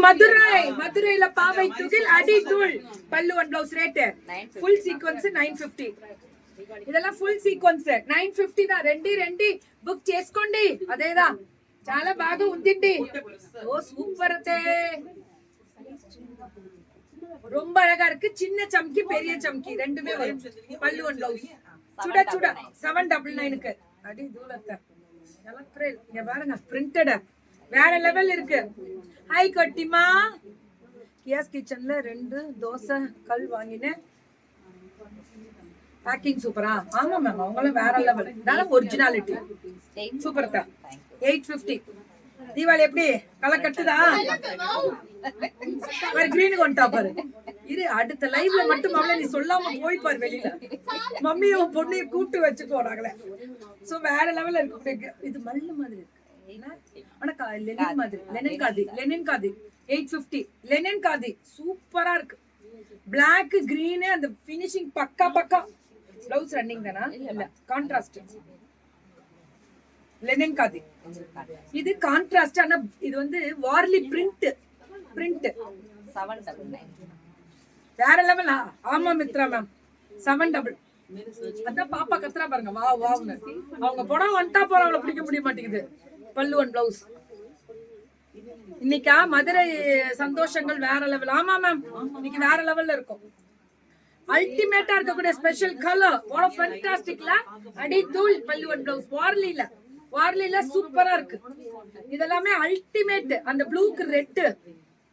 மதுரை மதுரையில பாவை துகில் அடி தூள் பல்லு one blouse rate full sequence nine fifty இதெல்லாம் ఫుల్ సీక్వెన్స్ నైన్ ఫిఫ్టీ దా రండి రండి బుక్ చేసుకోండి అదేదా చాలా బాగా ఉందండి ఓ సూపర్ అతే ரொம்ப அழகா இருக்கு சின்ன சம்கி பெரிய சம்கி ரெண்டுமே வரும் பல்லு ஒன் பிளவுஸ் சுட சுட செவன் டபுள் நைனுக்கு அடி தூளத்தை எலக்ட்ரல் இங்க பாருங்க பிரிண்டட் வேற லெவல் இருக்கு. ஹாய் கட்டிமா. கியாஸ் கிச்சன்ல ரெண்டு தோசை கல் வாங்கினேன். பேக்கிங் சூப்பரா ஆமா மேம் அவங்களும் வேற லெவல் இதெல்லாம் ஒரிஜினாலிட்டி சூப்பர் தான். எயிட் ஃபிஃப்டி தீபாவளி எப்படி? களை கட்டுதா? வேற கிரீன் கொண்டா பாரு. இரு அடுத்த லைவ்ல மட்டும் அவளை நீ சொல்லாம போய் பாரு வெளியில. மம்மியும் பொண்ணையும் கூப்பிட்டு வச்சு போறாங்களே சோ வேற லெவல்ல இருக்கு. இது மல்லு மாதிரி இருக்கு. என்ன? ஆனா கா- லெனின் மாதிரி linen khadi linen khadi. Eight fifty linen khadi. சூப்பரா இருக்கு. பிளாக் கிரீனு அந்த ஃபினிஷிங் பக்கா பக்கா. பிளவுஸ் ரன்னிங் தானா? இல்ல கான்ட்ராஸ்ட் லெனின் காதி. இது கான்ட்ராஸ்ட் ஆனா இது வந்து Warli print print seven double nine வேற லெவலா ஆமா மித்ரா மேம் செவன் டபுள் அதான் பாப்பா கத்துறா பாருங்க. வா வாவுன்னு அவங்க படம் வந்துட்டா போற அவளை பிடிக்க முடிய மாட்டேங்குது. பல்லு ஒன் பிளவுஸ் இன்னைக்கா மதுரை சந்தோஷங்கள் வேற லெவல் ஆமா மேம் இன்னைக்கு வேற லெவல்ல இருக்கும். அல்டிமேட்டா இருக்கக்கூடிய ஸ்பெஷல் கலர் வாட் ஃபேண்டாஸ்டிக்ல அடி தூள் பல்லு ஒன் பிளவுஸ் வார்லில வார்லில சூப்பரா இருக்கு. இதெல்லாமே அல்டிமேட் அந்த ப்ளூக்கு ரெட்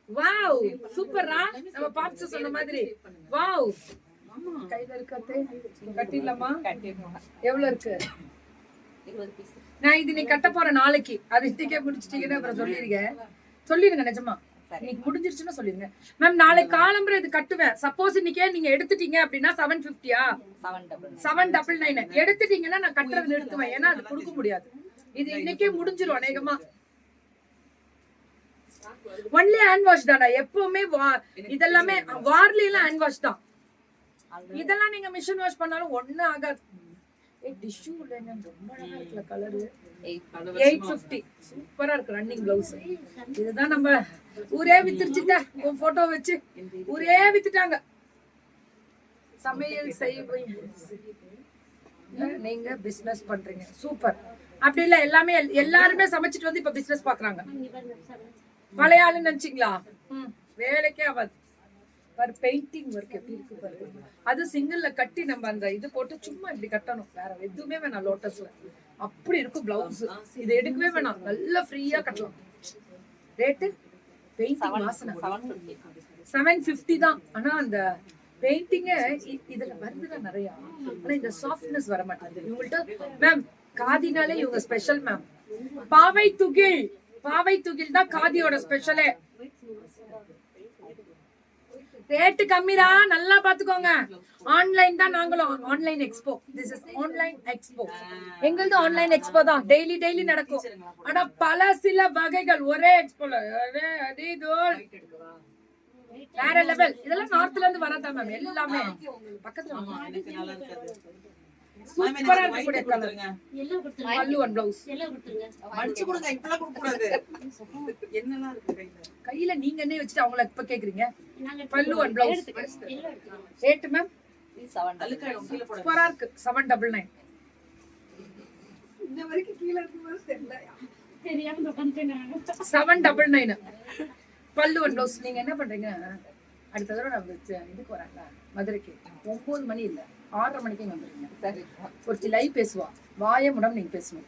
வாவ் சூப்பரா நம்ம பாப்ஸ் சொன்ன மாதிரி. வாவ் கையில இருக்காத்தே கட்டிடலாமா? எவ்வளவு இருக்கு? இருபது பீஸ் நான் இது நீ கட்ட போற நாளைக்கு. அது இன்னைக்கே முடிச்சிட்டீங்கன்னு அப்புறம் சொல்லிருங்க. சொல்லிருங்க நிஜமா. இன்னைக்கு முடிஞ்சிருச்சுன்னு சொல்லிருங்க. மேம் நாளைக்கு காலம்பரம் இது கட்டுவேன். சப்போஸ் இன்னைக்கே நீங்க எடுத்துட்டீங்க அப்படின்னா செவன் பிப்டியா செவன் டபுள் நைன் எடுத்துட்டீங்கன்னா நான் கட்டுறது நிறுத்துவேன். ஏன்னா அது கொடுக்க முடியாது. இது இன்னைக்கே முடிஞ்சிரும் அநேகமா. ஒன்லி ஹேண்ட் வாஷ் தானா எப்பவுமே இதெல்லாமே வார்லி எல்லாம் ஹேண்ட் வாஷ் தான். இதெல்லாம் நீங்க மிஷின் வாஷ் பண்ணாலும் ஒண்ணு ஆகாது. டிஷ்யூ இல்லைங்க ரொம்ப அழகா இருக்குல்ல கலரு எயிட் ஃபிஃப்டி சூப்பரா இருக்கு ரன்னிங் பிளவுஸ் இதுதான் நம்ம ஊரே வித்துருச்சுட்ட உன் போட்டோ வச்சு. ஊரே வித்துட்டாங்க. சமையல் செய்வீங்க நீங்க பிசினஸ் பண்றீங்க. சூப்பர் அப்படி இல்ல எல்லாமே எல்- எல்லாருமே சமைச்சிட்டு வந்து இப்ப பிசினஸ் பாக்குறாங்க. பழைய ஆளுன்னு நினைச்சீங்களா? ம், வேலைக்கே ஆகாது. பாரு பெயிண்டிங் ஒர்க் எப்படி இருக்கு பாரு. அது சிங்கிள்ல கட்டி நம்ம அந்த இது போட்டு சும்மா இப்படி கட்டணும். வேற எதுவுமே வேணாம் லோட்டஸ்ல அப்படி இருக்கும் பிளவுஸ் இது எடுக்கவே வேணாம். நல்லா ஃப்ரீயா கட்டலாம். ரேட்டு பெயிண்டிங் வாசனை செவன் ஃபிஃப்டி தான். ஆனா அந்த பெயிண்டிங்க இதுல வருதுல நிறைய. ஆனா இந்த சாஃப்ட்னஸ் வர மாட்டேங்குது. இவங்கள்ட்ட மேம் காதினாலே இவங்க ஸ்பெஷல் மேம் பாவை துகில். பாவை துகில் தான் காதியோட ஸ்பெஷலே ரேட்டு கம்மி தான் நல்லா பாத்துக்கோங்க. ஆன்லைன் தான் நாங்களும் online expo this is online expo எங்களது ஆன்லைன் எக்ஸ்போ தான். டெய்லி டெய்லி நடக்கும். ஆனா பல சில வகைகள். ஒரே எக்ஸ்போல வேற லெவல் இதெல்லாம் நார்த்ல இருந்து வரதா மேம் எல்லாமே. பக்கத்துல. சூப்பரா இருக்கக்கூடிய கலர் பல்லு ஒன் பிளவுஸ் மடிச்சு கொடுங்க இப்பெல்லாம் கொடுக்க கூடாது. என்னெல்லாம் இருக்கு கையில? கையில நீங்க என்ன வச்சுட்டு அவங்கள இப்ப கேக்குறீங்க? பல்லு one blouse rate ma'am seven அழுக்காயிடும் கீழே போட. சூப்பரா இருக்கு. செவன் டபுள் நைன் இன்ன வரைக்கும் கீழே இருக்கும்போது தெரியல. Seven double nine. பல்லு ஒன் பிளவுஸ் நீங்க என்ன பண்றீங்க? அடுத்த தடவை நம்ம இதுக்கு வராங்க மதுரைக்கு. ஒன்பது மணி இல்ல. ஆறரை மணிக்கு இங்க வந்துருங்க. சரி. ஒருத்தி லைவ் பேசுவா. வாய முடம் நீங்க பேசணும்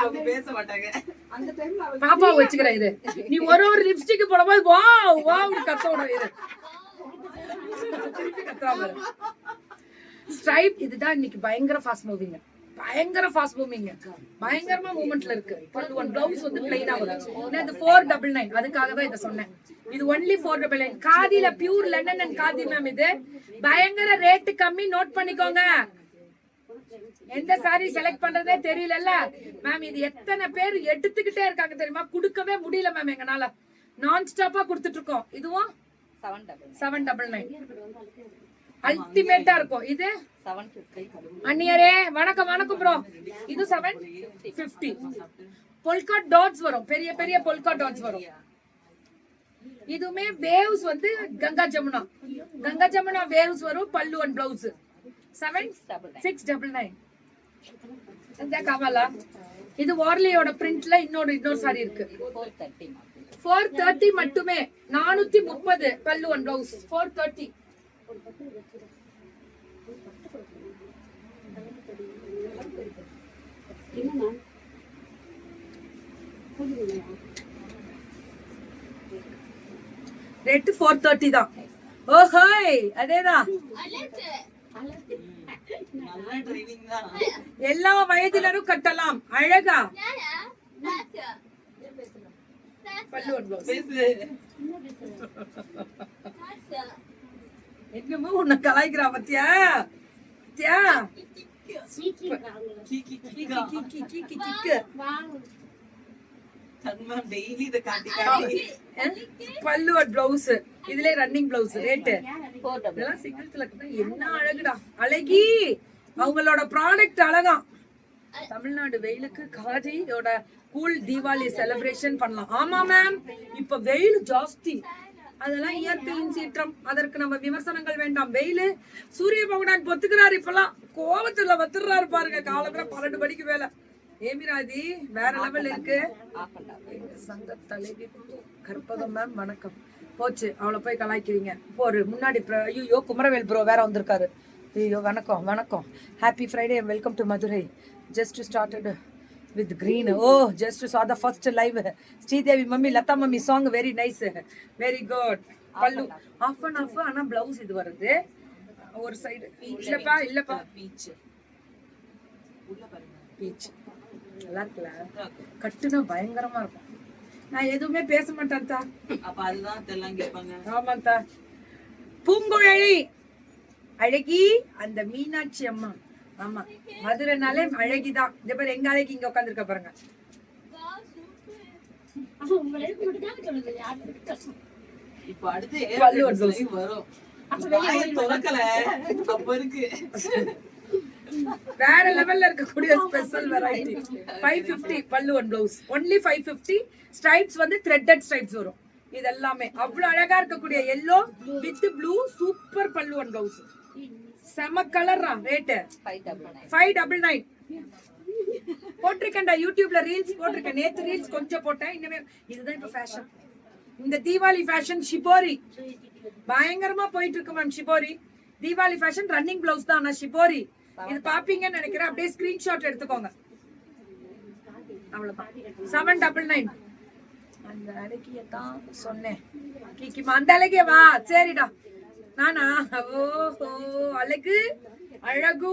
அவங்க பேச மாட்டாங்க. அந்த டைம்ல அவங்க பாப்பா வச்சுக்கிற இது நீ ஒரு ஒரு லிப்ஸ்டிக் போடும்போது வா வா கத்தோட இது திருப்பி கத்துறா பாரு. ஸ்ட்ரைப் இதுதான் இன்னைக்கு பயங்கர ஃபாஸ்ட் மூவிங் பயங்கர ஃபாஸ்ட் மூவிங் பயங்கரமா மூவ்மெண்ட்ல இருக்கு. பல்லு ஒன் பிளவுஸ் வந்து பிளைனா வரும். இது ஃபோர் டபுள் நைன் அதுக்காக தான் இதை சொன்னேன். இது only four double nine காதில pure linen and khadi ma'am இது. பயங்கர ரேட்டு கம்மி. நோட் பண்ணிக்கோங்க. எந்த சாரி செலக்ட் பண்றதே தெரியலல்ல. மேம் இது எத்தனை பேர் எடுத்துக்கிட்டே இருக்காங்க தெரியுமா? கொடுக்கவே முடியல மேம் எங்கனால. நான் ஸ்டாப்பா கொடுத்துட்டு இருக்கோம் இதுவும் seven double seven double nine அல்டிமேட்டா இருக்கும். இது அண்ணியரே வணக்கம் வணக்கம் ப்ரோ இது செவன் பிப்டி பொல்கா டாட்ஸ் வரும். பெரிய பெரிய பொல்கா டாட்ஸ் வரும். இதுவுமே வேவ்ஸ் வந்து கங்கா ஜமுனா. கங்கா ஜமுனா வேவ்ஸ் வரும் பல்லு and blouse seven six double nine கவலா இது வார்லியோட பிரிண்ட்ல இன்னொரு இன்னொரு சாரி இருக்கு. ஃபோர் தேர்ட்டி மட்டுமே. நானூத்தி முப்பது பல்லு one blouse four thirty red four thirty தான். Oh, ஓஹோய் அதேதான் எல்லா வயதினரும் கட்டலாம். அழகா. என்னமோ உன்னை கலாய்க்கிறா பத்தியா? பத்தியா? கீக்கி கிக்கி, கீக்கா கிக்கி, கிக்கி, கிக்கு. தன்மா டெய்லி இத காட்டி காட்டி அஹ்? பல்லு ஒரு பிளவுஸ் இதுல ரன்னிங் பிளவுஸ் ரேட்டு இதெல்லாம் சிங்கிள்ஸ்ல என்ன அழகுடா. அழகி. அவங்களோட ப்ராடக்ட் அழகா. தமிழ்நாடு வெயிலுக்கு காஜியோட கூல் தீபாவளி செலிப்ரேஷன் பண்ணலாம். ஆமா மேம் இப்ப வெயில் ஜாஸ்தி. அதெல்லாம் இயற்கையின் சீற்றம். அதற்கு நம்ம விமர்சனங்கள் வேண்டாம். வெயிலு சூரிய பகவான் பொத்துக்கிறாரு இப்பெல்லாம். கோவத்துல வத்துறாரு பாருங்க. காலம்பர பன்னெண்டு மணிக்கு வேலை ஏமிராதி வேற லெவல் இருக்கு. சங்க தலைவி கற்பகம் மேம் வணக்கம். போச்சு. அவளை போய் கலாய்க்கிறீங்க. போரு. முன்னாடி ஐயோ குமரவேல் ப்ரோ வேற வந்திருக்காரு. ஐயோ வணக்கம் வணக்கம். Happy Friday welcome to Madurai just started with green. Oh just saw the first live. Sridevi mummy Latha mummy song very nice very good பல்லு ஆஃப் அண்ட் ஆஃப் ஆனா பிளவுஸ் இது வருது. ஒரு சைடு இல்லப்பா இல்லப்பா. பீச் பீச் நல்லா இருக்குல்ல? கட்டுனா பயங்கரமா இருக்கும். நான் எதுவுமே பேச மாட்டேன் தா அப்ப அதுதான் இதெல்லாம் கேட்பாங்க. ஆமாம் தா பூங்குழலி. அழகி அந்த மீனாட்சி அம்மா. ஆமா. மதுரைனாலே அழகிதான். இந்த பேர் எங்க அழகி இங்க உட்காந்துருக்க பாருங்க. இப்ப அடுத்து வரும். வேற லெவல்ல இருக்கக்கூடிய ஸ்பெஷல் வெரைட்டி ஃபைவ் ஃபிஃப்டி பல்லு one blouse only five fifty stripes வந்து த்ரெட்டட் ஸ்ட்ரைப்ஸ் வரும். இது எல்லாமே அவ்வளவு அழகா இருக்கக்கூடிய எல்லோ வித் ப்ளூ சூப்பர் பல்லு ஒன் பிளவுஸ் செம கலரா ரேட்டு ஃபைவ் டபுள் நைன் போட்டிருக்கேன்டா யூடியூப்ல ரீல்ஸ் போட்டிருக்கேன். நேத்து ரீல்ஸ் கொஞ்சம் போட்டேன். இனிமே இதுதான் இப்ப ஃபேஷன் இந்த தீபாவளி ஃபேஷன் ஷிபோரி. பயங்கரமா போயிட்டு இருக்கு ma'am shibori. Deepavali fashion running blouse தான். ஆனா ஷிபோரி இது பாப்பீங்கன்னு நினைக்கிறேன். அப்படியே ஸ்கிரீன்ஷாட் எடுத்துக்கோங்க. அவ்வளவுதான். செவன் டபுள் நைன் அந்த அழகிய தான் சொன்னேன் கிக்கிமா அந்த அழகிய வா. சரிடா. நானா? ஓஹோ அழகு? அழகு?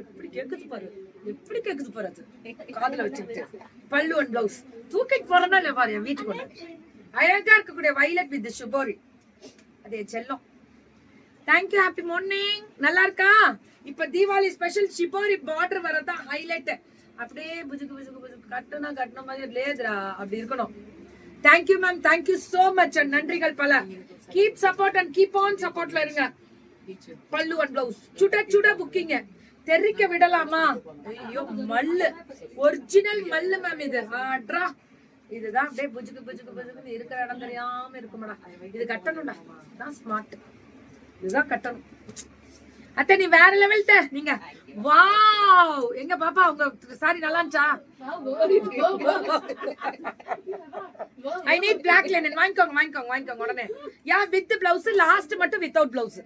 எப்படி கேக்குது பாரு. எப்படி கேக்குது பாரு அது? காதுல வச்சுக்கிட்டு. பல்லு ஒன் பிளவுஸ் தூக்கிட்டு போறதா இல்ல பாரு என் வீட்டுக்கு அழகா இருக்கக்கூடிய வைலட் வித் சுபோரி அதே செல்லம். தேங்க்யூ ஹாப்பி மார்னிங் நல்லா இருக்கா? இப்ப தீபாவளி ஸ்பெஷல் ஷிபோரி பார்டர் வரதான் ஹைலைட் அப்படியே புஜுக்கு புஜுக்கு புஜுக்கு கட்டுனா கட்டின மாதிரி லேதுரா அப்படி இருக்கணும். Thank you ma'am thank you so much நன்றிகள் பல. Keep support and keep on சப்போர்ட்ல இருங்க. பல்லு அண்ட் பிளவுஸ் சுட சுட புக்கிங்க தெரிக்க விடலாமா? ஐயோ மல்லு. ஒரிஜினல் மல்லு மேம் இது. ஆட்ரா. இதுதான் அப்படியே புஜுக்கு புஜுக்கு புஜுக்கு இருக்கிற இடம் தெரியாம இருக்குமாடா. இது கட்டணும்டா. தான் ஸ்மார்ட் இதுதான் கட்டணும். அத்தை நீ வேற லெவல்ட்ட நீங்க வாவ் எங்க பாப்பா உங்க சாரி நல்லா இருந்துச்சா? ஐ நீட் பிளாக் லைன் வாங்கிக்கோங்க வாங்கிக்கோங்க வாங்கிக்கோங்க உடனே. யா வித் பிளவுஸ் லாஸ்ட் மட்டும் வித்தவுட் பிளவுஸ்